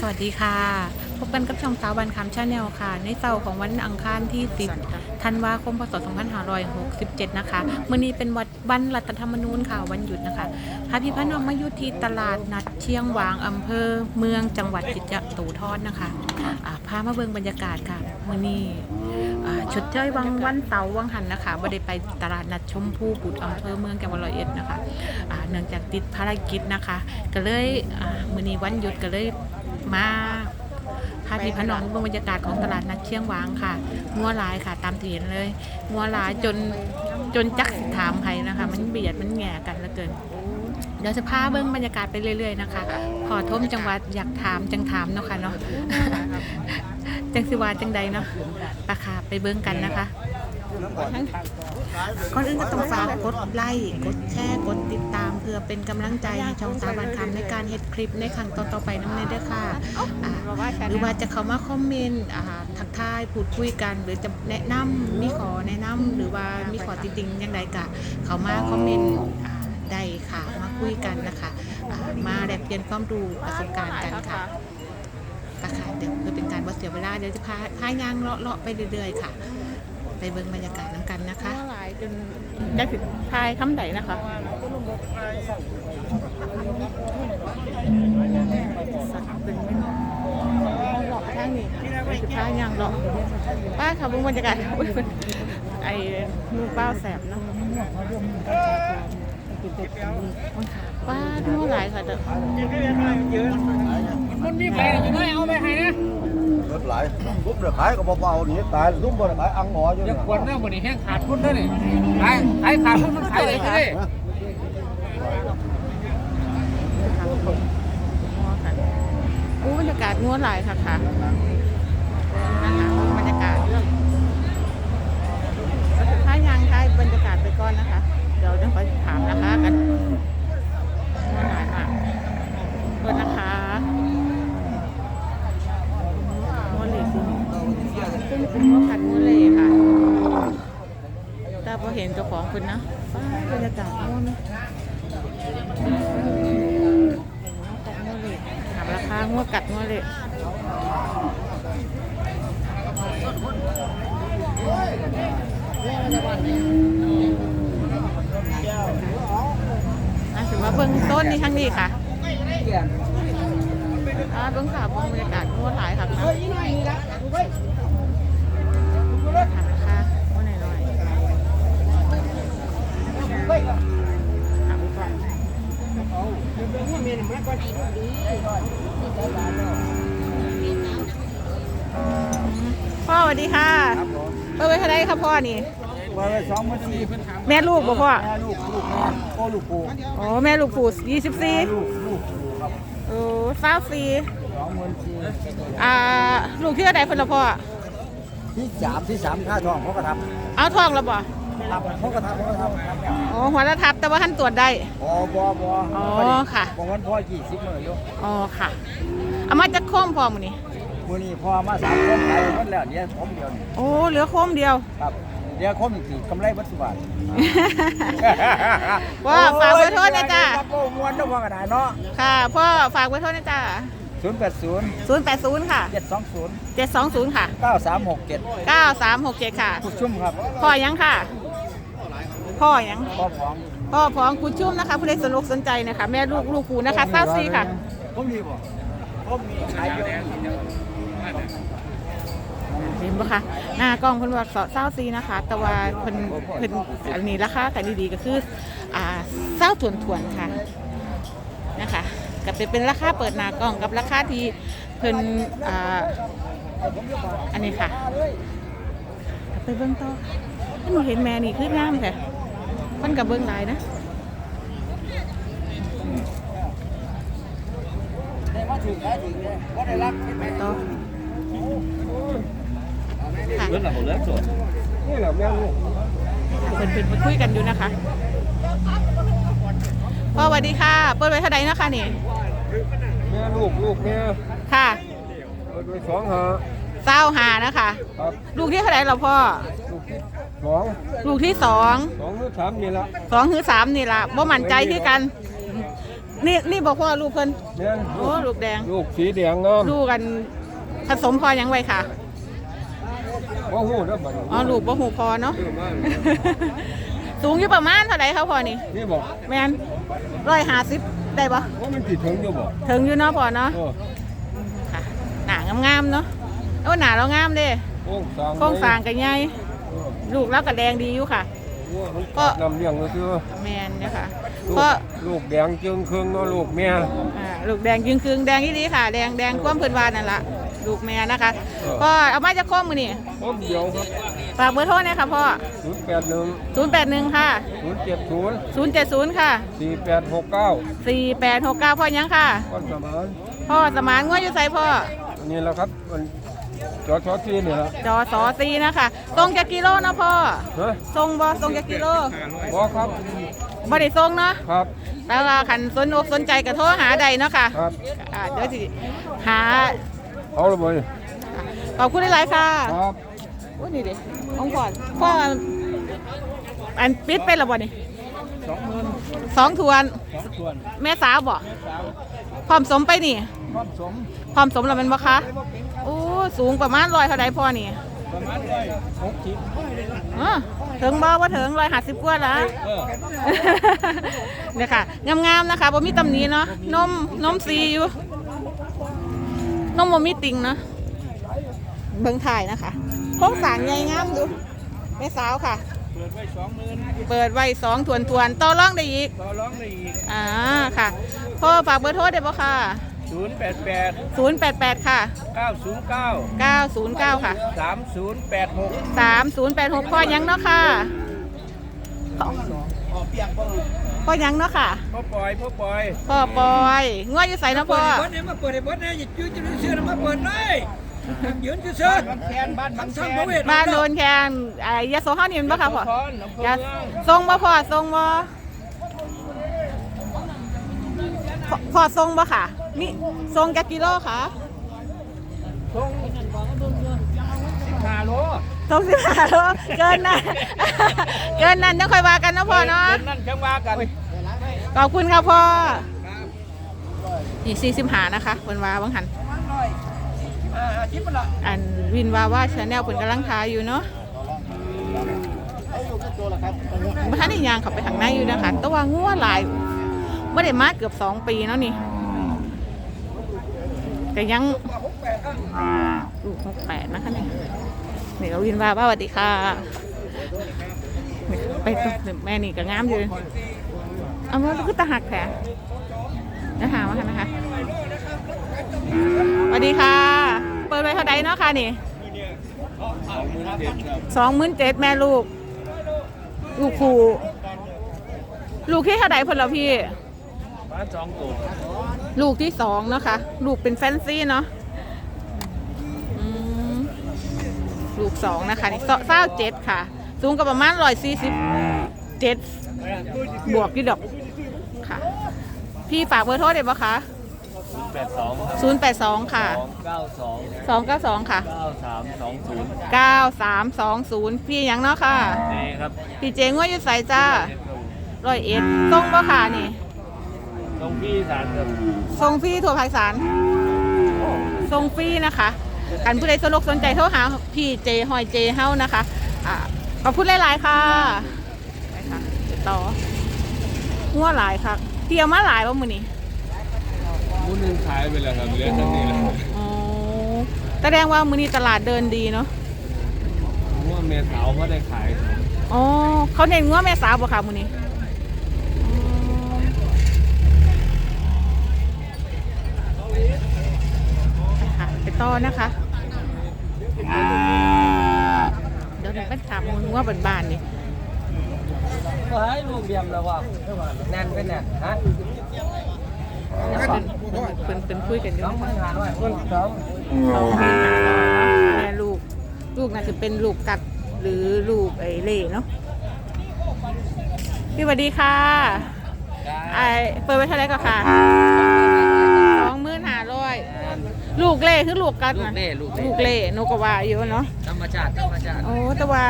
สวัสดีค่ะ พบกันกับช่องสาววันคำชาแนลค่ะ ในเสาร์ของวันอังคารที่ 10 ธันวาคม พศ 2567 นะคะมื่อนี้เป็นวันวันรัฐธรรมนูญค่ะ วันหยุดนะคะพาพี่พน้องมาอยู่ที่ตลาดนัดเชียงหวางอำเภอเมืองจังหวัดจิตรตูทอดนะคะอ่าพามาเบิ่งบรรยากาศค่ะมื่อนี้อ่า ชดเจ้ยวังวันเสาร์วังหันนะคะบ่ได้ไปตลาดนัดชมพูบุตรอำเภอเมืองจังหวัดร้อยเอ็ดนะคะอ่าเนื่องจากติดภารกิจนะคะ ก็เลยอ่ามื่อนี้วันหยุดก็เลยมาพาพี่พน้องเบิ่งบรรยากาศของตลาดนัดเชียงวางค่ะงัวลายค่ะ ตามที่เห็นเลยงัวลายจนจนจักสิถามใครนะคะ มันเบียดมันแหง่กันเหลือเกินเดี๋ยวจะพาเบิ้งบรรยากาศไปเรื่อยๆนะคะ ขอทมจังหวัดอยากถามจังถามเนาะค่ะเนาะ จังสิวาจังใดเนาะปะค่ะไปเบิ้งกันนะคะ ก่อนอื่นก็ต้องฝากกดไลค์กดแชร์กดติดตาม เพื่อเป็นกำลังใจให้ช่องสาบันคำในการเฮ็ดคลิปในครั้งต่อๆไปน้ำเนยด้วยค่ะอ่าหรือว่าจะเข้ามาคอมเมนต์อ่าทักทายพูดคุยกัน หรือจะแนะนำมีขอแนะนำหรือว่ามีขอติติงยังไงกะเข้ามาคอมเมนต์อ่าได้ค่ะมาคุยกันนะคะอ่ามาแลกเปลี่ยนความรู้ประสบการณ์กันค่ะ ปะค่ะเดี๋ยวเพื่อเป็นการบ่เสียเวลาเดี๋ยวจะพาพายางเลาะๆไปเรื่อยๆค่ะ ไปเบิ่งบรรยากาศน้ำกันนะคะหลายจนได้ถึงพายคำไหนนะคะเป็นไม่หลอกทางนี้ไปสิพายางเลาะป้าค่ะเบิ่งบรรยากาศอุ๊ยไอ้นูเป้าแสบเนาะ เป้าดูหลายค่ะเด้อมันมีใครอยู่ไหนเอาไปให้นะรถหลายปุ๊บเดือดขายก็บอกว่าเบาๆนี่ตายรุ่มบ่ได้ขายอังหออยู่นี่ย่ายควรนะวันนี้แห้งขาดทุนด้วยนี่ขายขายขาดทุนมันขายได้ไหมอู้บรรยากาศงวดหลายค่ะค่ะบรรยากาศถ้ายังค่ะบรรยากาศไปก่อนนะคะ เดี๋ยวจะไปถามราคากันงวดหลายมากเปิดนะคะงวดเหล็กซึ่งเป็นงวดขัดงวดเหล็กค่ะแต่พอเห็นเจ้าของคุณนะฟ้าบรรยากาศงวดนะ ถามราคางวดกัดงวดเลย อะถือว่าเบื้องต้นนี่ทั้งนี้ค่ะอ่าเบื้องขาเบื้องบรรยากาศงวดหลายค่ะนะถามราคางวดหน่อยๆถามก่อนพ่อสวัสดีค่ะ เปิดไว้เท่าไรครับพ่อนี่มาไปสองมาสี่แม่ลูกบ่พ่อ แม่ลูกลูกแม่โอ้ลูกปูอ๋อแม่ลูกผูยี่สิบสี่ลูกลูกปูครับโอ้สาวสี่สองหมื่นสี่อ่าลูกที่เท่าไรเพิ่นละพ่อ ที่สามที่สามค่าทองเขาก็ทเอาทองแล้วบ่ำทำเขาก็ทำเขาก็ทำอ๋อหัวละทับแต่ว่าท่านตรวจได้ อ๋อบอบออ๋อค่ะบอกวันพ่อยี่สิบมื่ออยู่อ๋อค่ะ เอามาจากโค้มพ่อมื้อนี้ มื้อนี้พ่อมาสามคนไปหมดแล้วเดี๋ยวผมเดียวนี่โอ้เหลือโค้มเดียว ครับเดี๋ยวคมอีกทีกำไรวัตถุบาทว่าฝากเบอร์โทรหนะจ้าโอ้ยมวนเจ้าพ่อกระดาษเนาะค่ะพ่อฝากเบอร์โทรหนะจ้าศูนย์แปดศูนย์080 ค่ะ เจ็ดสองศูนย์720 ค่ะ เก้าสามหกเจ็ด9367 ค่ะ ผู้ชุ่มครับพ่อยังค่ะ พ่อยังพ่อพร้อมพ่อพร้อมคุณชุ่มนะคะ ผู้ใดสนุกสนใจนะคะ แม่ลูกลูกครูนะคะทราบซีค่ะ ผมมีบ่ผมมีขายเยอะ เห็นปะคะหน้ากล้องเพิ่นว่าเศร้าซีนะคะ แต่ว่าเพิ่นเพิ่นอันนี้ราคาขายดีๆก็คืออ่าเศร้าถวนๆค่ะนะคะก็เป็นเป็นราคาเปิดหน้ากล้องกับราคาที่เพิ่นอ่าอันนี้ค่ะ ไปเบิ่งต่อหนูเห็นแม่นี่คืองามแท้เพิ่นกับเบิ่งลายนะได้มาถึงขายถึงได้รักเห็นไหมต่อ ค่ะเรื่องอะไรเรื่องสดนี่แหละแม่ลูกเพิ่นเพิ่นมาคุยกันอยู่นะคะพ่อสวัสดีค่ะ เปิดไว้เท่าใดนะคะนี่แม่ลูกลูกแม่ค่ะเปิดไว้สองหาเศร้าหานะคะ ครับลูกที่เท่าไหร่เราพ่อ ลูกที่สองลูกที่สองสองหรือสามนี่ละสองคือสามนี่ล่ะบ่มั่นใจคือกัน นี่นี่บอกพ่อลูกเพิ่นเนี่ยโอ้ลูกแดงลูกสีแดงเนาะลูกกันผสมพอยังไว้ค่ะ ว่าหูเด้อบัดนี้อ๋อลูกบ่หูพอเนาะเออมาสูงอยู่ประมาณเท่าไหร่ครับพ่อนี่ นี่บอกแมนร้อยห้าสิบได้ปะว่ามันสิถึงอยู่บ่ถึงอยู่เนาะพ่อเนาะเออค่ะหนางามๆเนาะโอ้หนาเรางามเด้โค้งสร้างโครงสร้างกันใหญ่เออลูกแล้วก็แดงดีอยู่ค่ะว่ามันก็ นำเลี้ยงก็คือแมนเนี่ยค่ะลูกก็ลูกแดงจึงครึ่งเนาะลูกแม่ อ่าลูกแดงยิงคืงแดงที่ดีค่ะ แดงแดงคว่ำเพื้นวานนั่นละ ลูกแม่นะคะเออก็เอามาจากข้อมือนี่พบเดียวครับฝากเบอร์โทรหนะคะพ่อศูนย์แปดหนึ่งศูนย์แปดหนึ่งค่ะศูนย์เจ็ดศูนย์ศูนย์เจ็ดศูนย์ค่ะสี่แปดหกเก้าสี่แปดหกเก้าพ่อยังค่ะก้อนสมานพ่อสมานง่วยอยู่ใส่พ่ออันนี้แหละครับมันจอชอที่นี่ละจอสอซีนะคะทรงจากกิโลนะพ่อฮะทรงบ่ทรงจากกิโลบอครับบ่ได้ทรงเนาะครับแต่ว่าขันสนอกสนใจก็โทรหาใดเนาะค่ะครับอ่าเดี๋ยวสิหา เอาละบ่ยขอบคุณหลายๆค่ะครับโอ้นี่ดิองก่อนพ่ออันปิดไปแล้วบ่นี่สองหมื่นสองทวน สองส่วนแม่สาวบ่สาวพร้อมสมไปนี่ความสมพร้อมสมแล้วแมันบ่คะโอ้สูงประมาณร้อยเท่าใดพ่อนี่ประมาณได้หกสิบอ๋อถึงบ่ว่าถึงร้อยห้าสิบกว่าละเออเนี่ยค่ะงามๆนะคะบ่มีตำหนิเนาะนมนมซีอยู่ นมบ่มีติ่งเนาะเบิ่งถ่ายนะคะโครงสร้างใหญ่งามดูแม่สาวค่ะ เปิดไว้สองหมื่นเปิดไว้สองทวนทวนๆต่อรองได้อีกต่อร้องได้อีกอ่าค่ะพ่อฝากเบอร์โทรได้ปะค่ะ ศูนย์แปดแปด088 ค่ะ เก้าศูนย์เก้า909 ค่ะ สามศูนย์แปดหก3086พ่อยังเนาะค่ะพ่อ พ่อยังเนาะค่ะ พ่อปอยพ่อปอยพ่อปอยง่วยอยู่ใส่นาะพ่อ เปิดเนี่ยมาเปิดไอ้บดเนี่ยอย่ายืนจะเชื่อนะมาเปิดเลยยืนเชื่อบ้านแคนบ้านบางแคช่างนพระเวทบ้านโดนแคนไอ้ยาโซฮานี่มันบ่ค่ะพ่อพรอำเภอยาเมืองทรงบ่พ่อทรงบ่พ่อพ่อทรงบ่ค่ะนี่ทรงจักกิโลค่ะ ทรงสิบ ห้าโลทรงสิบห้าโลเกินนั่นเกินนั่นต้องค่อยว่ากันนะพ่อเนาะเดี๋ยวนั่นจังว่ากันขอบคุณครับพ่อนี่สี่สิบหานะคะเพิ่นว่าบังหันอ่าทิพย์มันละอันวินว่าว่าชาแนลเพิ่นกำลังทายอยู่เนาะบ่ทันได้ย่างเข้าไปข้างในอยู่นะคะแต่ว่างัวหลายบ่ได้มาเกือบสองปีแล้วนี่ก็ยังลูกหกแปดนะคะเนี่ย นี่ก็วินว่าว่าสวัสดีค่ะนี่ไปตรงแม่นี่ก็งามอยู่เอามาคือตาหักแผลนะหามาค่ะนะคะสวัสดีค่ะ เปิดไว้เท่าใดเนาะค่ะนี่สองหมื่นเจ็ดแม่ลูก ลูกผูลูกที่เท่าใดเพิ่นแล้วพี่บ้านสองตัวลูกที่สองเนาะค่ะ ลูกเป็นแฟนซีเนาะอืม ลูกสองนะคะนี่เศร้าเจ็ดค่ะ สูงกับประมาณร้อยสี่สิบเจ็ดบวกกี่ดอกค่ะ พี่ฝากเบอร์โทรได้ปะคะแปดสองศูนย์แปดสองค่ะสองเก้าสองสองเก้าสองค่ะเก้าสามสองศูนย์เก้าสามสองศูนย์พี่หยังเนาะค่ะเจครับพี่เจงว่าอยู่ใส่จ้าร้อยเอ็ดส่งปะค่ะนี่ตรงพี่สารครับส่งฟรีทั่วภาคอีสานส่งฟรีนะคะ กันผู้ใดสนอกสนใจโทรหาพี่เจหอยเจเฮานะคะอ่าขอบคุณหลายๆค่ะไปค่ะติดต่องัวหลายค่ะเที่ยวมาหลายว่ามือนี้มุ้นึงขายไปแล้วครับเหลือทั้งนี้แล้วอ๋อแสดงว่ามือนี้ตลาดเดินดีเนาะว่าเมสาวเขาได้ขายอ๋อเขาเน้นงัวแม่สาวบ่ค่ะมือนี้ ไปค่ะไปต่อนะคะเดี๋ยวเราไปถามมึงว่าบ้านๆนี่เฮ้ยลูกเบียมแล้วว่ะแน่นไปแน่นฮะเป็นเป็นเป็นคุยกันอยู่ต้องนะคะทำงานด้วยคนสองสองปีหาร้อยเนาะแม่ลูก ลูกน่าจะเป็นลูกกัดหรือลูกไอ้เล่เนาะพี่สวัสดีค่ะไอเปิดไว้เท่าไหรก็ค่ะสองหมื่นห้าร้อย ลูกเล่คือลูกกัดลูกนะเล่ลูกลูเล่กเล่นกกระวาอยู่เนาะ ธรรมชาติธรรมชาติโอ้แต่ว่า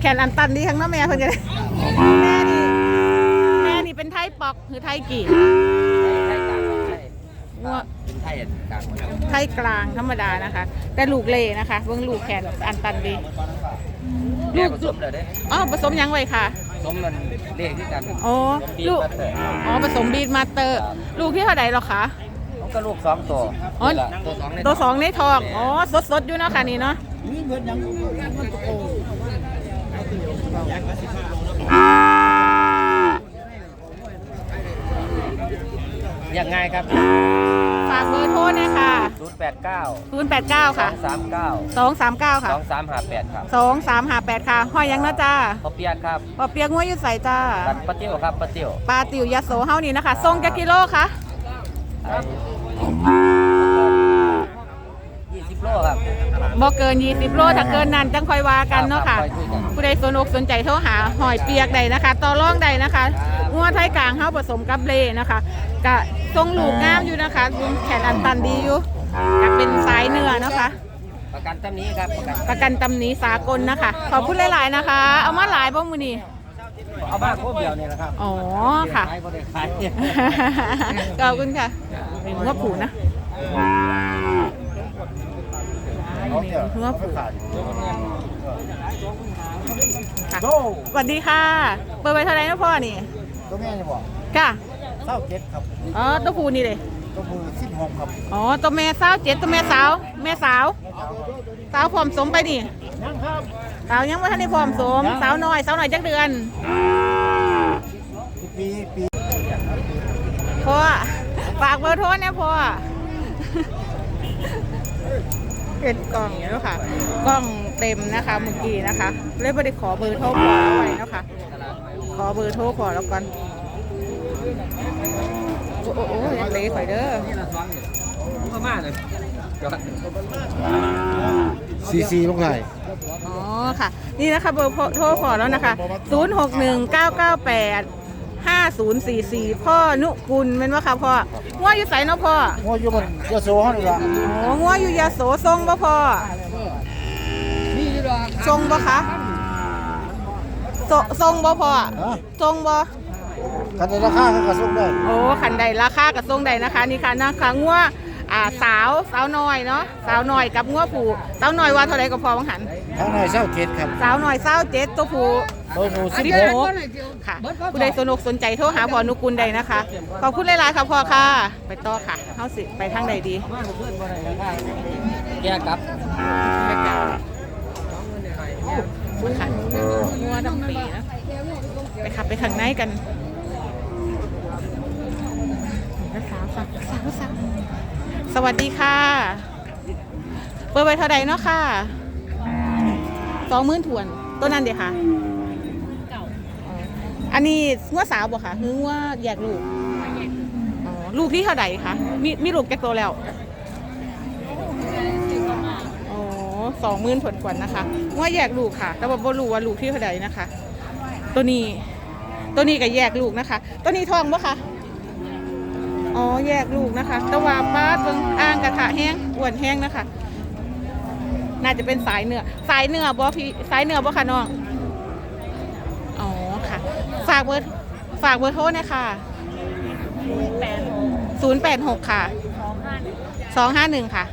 แขนอันตันดีทั้งเน้องแม่เพิ่นจะได้แม่นี่แม่นี่เป็นไทยปอกหรือไทยกี่ไทงัวเป็นไทยกลางไทยกลางธรรมดานะคะ แต่ลูกเล่นะคะเบิ่งลูกแขนอันตันดี แม่ผสมเลยเด้อ๋อผสมยังไว้ค่ะ สมมันเลขที่กันอ๋อบีลูกบัตเตอร์อ๋อผสมบีดมาสเตอร์ ลูกที่เท่าไหร่หรอคะมัน ก็ลูกสองตัวอ๋อ นี่ล่ะตัวสองในตัวสองในทอง อ๋อ สดๆอยู่เนาะค่ะนี่เนาะยังไงครับฝากเบอร์โทรหนะค่ะศูนย์แปดเก้า089 สอค่ะ งสามเก้า239 ค่ะ สองสามห้าแปดครับ2358 ค่ะ ห้อยยังนะจ้าพอเปียกครับปอเปียกงัวอยู่ใส่จ้าบัตรปะเตี้ยวครับปะเตี้ยวปลาติวยาโสเฮานี่นะคะทรงจักกิโลค่ะ ยี่สิบโลครับ บ่เกิน 20 โลถ้าเกินนั้นจังค่อยว่ากันเนาะค่ะค่อยคุยกันผู้ใดสนอกสนใจโทรหาหอยเปียกใดนะคะ ต่อรองใดนะคะงัวไทยกลางเฮาผสมกับเลนะคะกะทรงลูกงามอยู่นะคะลุงแขนอันตันดีอยู่กะเป็นสายเนื้อเนาะคะ ประกันตำนี้ครับประกันประกันตำหนีสากลนะคะ ขอบคุณหลาย ๆ นะคะ เอามาหลายบ้างมือนี่เอาบ้านพวกเดียวนี่นะครับอ๋อค่ะ ขายบ่ได้ขาย ขอบคุณค่ะ เป็นหัวผูนะนี่หัวผูค่ะสวัสดีค่ะ เปิดไปเท่าไหร่นะพ่อนี่ตัวแม่จะบอกค่ะเศร้าเจ็ดครับอ๋อตัวผูนี่เลยตัวมือสิบหกครับอ๋อตัวแม่สาวเจ็ดตัวแม่สาว แม่สาวสาวผอมสมไปนี่ยังครับสาวยังว่าท่านได้ผอมสมสาวน้อยสาวน้อยจักเดือนปีปีพ่อ ฝากเบอร์โทรเนี่ยพ่อเป็นกล่องเนาะค่ะ กล่องเต็มนะคะเมื่อกี้นะคะเลยไม่ได้ขอเบอร์โทรขอเอาไว้เนาะค่ะขอเบอร์โทรขอแล้วกันโอ้โหโอ้โหยังเละข่อยเด้อนี่ละสองนี่ก็มาเลยจอดซีซีลงไหลอ๋อค่ะ นี่นะคะเบอร์โทรขอแล้วนะคะ 0 6 1 9 9 8 5 0 4 4 พ่อนุกุลเป็นว่าค่ะพ่อง้ออยู่ใสเนาะพ่องัวอยู่บนยาโซ่ห้องนี่ละอ๋อง้ออยู่ยาโสทรงบ่พ่อนี่ดอกทรงบ่คะทรงทรงบ่พ่อฮะทรงบ่คันในราคาเขากระสุนได้โอ้ขันใดราคากับทรงใดนะคะนี่ค่ะนะคะงัวอ่าสาวสาวน้อยเนาะสาวน้อยกับงัวผูสาวน้อยว่าเท่าไรก็พอบังหันทั้งในเศร้าเจ็ดครับสาวน้อยสาวเจ็ดตัวผู ตัวหนูสิสิบบหหกกค่ะผู้ใดสนุกสนใจโทรหาพ่อนุกุลใดนะคะ ขอบคุณหลายๆค่ะพ่อค่ะ ไปต่อค่ะเฮาสิไปทางใดดีมาเพื่อนบ่ได้นะครับแยกกลับไปกันค่ะงัวดำปีนะไปขับไปข้างในกันสาวสาวสาวสาวสวัสดีค่ะ เปิดไปเท่าใดเนาะค่ะสองหมื่นถวนต้นนั้นเดี๋ยวค่ะ อันนี้งัวสาวบ่ค่ะหรือว่าแยกลูกอ๋อลูกที่เท่าใดคะมีมีลูกแก่โตแล้วอ๋อสองหมื่นผลกว่านะคะงัวแยกลูกค่ะ แต่ว่าบ่รู้ว่าลูกที่เท่าใดนะคะ ตัวนี้ ตัวนี้ก็แยกลูกนะคะ ตัวนี้ทองบ่คะอ๋อแยกลูกนะคะแต่ว่าป้าเบิ่งอ่างกระทะแห้งอ้วนแห้งนะคะ น่าจะเป็นสายเนื้อ สายเนื้อบ่พี่สายเนื้อบ่คะน้อง ฝากเบอร์ฝากเบอร์โทรหนะค่ะศูนย์แปดหกค่ะสองห้าหนึ่งค่ะ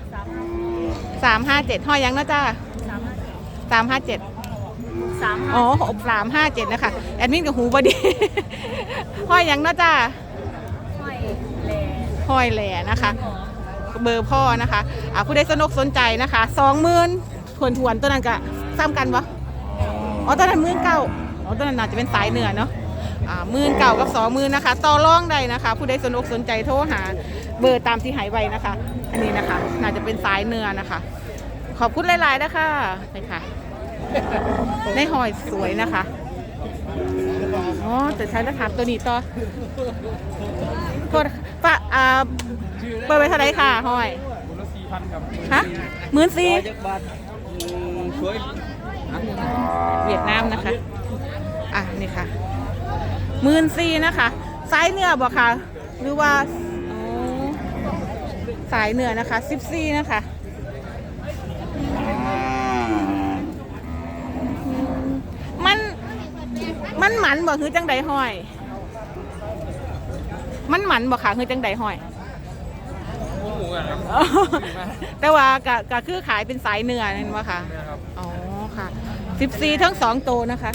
สามห้าเจ็ดห้อยยังเนาะจ้าสามห้าเจ็ดอ๋อหกสามห้าเจ็ดนะคะแอดมินกับหูบดี ห้อยยังเนาะจ้าห้อยแหล่นะคะ เบอร์พ่อนะคะอ่าผู้ใดสนกสนใจนะคะสองหมื่นทวนทวนๆตัวนั้นก็ซ้ำกันปะอ๋อตัวนั้นหมื่นเก้าอ๋อตัวนั้นน่าจะเป็นสายเหนือเนาะอ่าห มื่นเก้ากับสองหมื่นนะคะต่อรองได้นะคะ ผู้ใดสนกสนใจโทรหาเบอร์ตามที่หายไว้นะคะ อันนี้นะคะ น่าจะเป็นสายเหนือนะคะ ขอบคุณหลายๆนะคะนี่ค่ะในหอยสวยนะคะอ๋อแต่ใช้ราคาตัวนี้ต่อโทษปะอ่าเปิดไปเท่าไหรค่ะห้อยฮะหมื่นสี่จักบาทสวยเวียดนามนะคะ อะ นี่ค่ะ หมื่นสี่นะคะ สายเนื้อบอกค่ะ หรือว่าอ๋อสายเนื้อนะคะสิบสี่นะคะอืมมันมันหมันบอกคือจังใดห้อย มันหมันบอกค่ะคือจังใดห้อยหมูกันครับแต่ว่าก็ก็คือขายเป็นสายเนื้อนั่นวะค่ะนะครับอ๋อค่ะสิบสี่ทั้งสองตัวนะคะ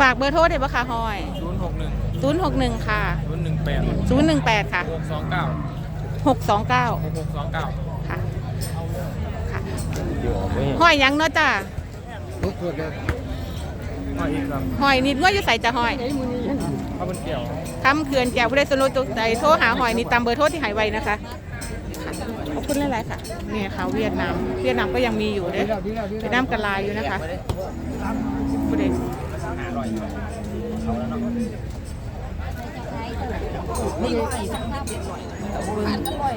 ฝากเบอร์โทรได้ปะคะฮอย ศูนย์หกหนึ่งศูนย์หกหนึ่งค่ะ ศูนย์หนึ่งแปดศูนย์หนึ่งแปดค่ะ หกสองเก้าหกสองเก้าหกหกสองเก้า ค่ะค่ะหอยหยังเนาะจ้ามาอีกครับหอยนิดง้ออยู่ใส่จะหอยข้าวมันเกี่ยวคำเขื่อนแก้วผู้ใดสนุกตกใจโทรหาหอยนี่ตามเบอร์โทรที่หายไว้นะคะค่ะขอบคุณหลายๆค่ะเนี่ยค่ะเวียดนามเวียดนามก็ยังมีอยู่เด้เวียดนามกะลายอยู่นะคะผู้ใด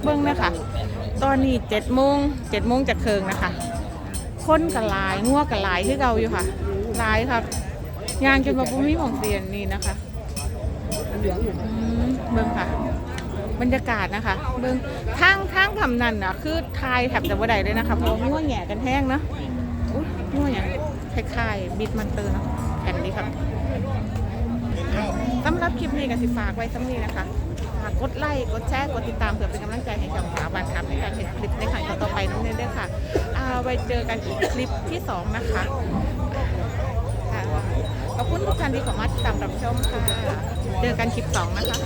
เบิ้งนะคะตอนนี้เจ็ดโมงเจ็ดโมงจากเคิงนะคะ คนกะลายงัวกะลายที่เราอยู่ค่ะลายครับยางจนมาบุ้มีของเสียนนี่นะคะเบิ่งค่ะ บรรยากาศนะคะ เบิ่งทางทางทำนั่นอะคือทายแถบจะบ่ได้เลยนะคะเพราะง่วแหง่กันแห้งเนอะอุ้ยง่วงอย่คล้ายๆบิดมันเตอร์เนอะ ค่ะสำหรับคลิปนี้ก็สิฝากไว้สำนี้นะคะฝากกดไลค์กดแชร์กดติดตามเพื่อเป็นกำลังใจให้กับสาวบานคำในการเห็นคลิปในครั้งต่อไปนั่นเองด้วยค่ะอ่าไว้เจอกันอีกคลิปที่สองนะคะค่ะขอบคุณทุกท่านที่เข้ามาติดตามรับชมค่ะ เจอกันคลิปสองนะคะ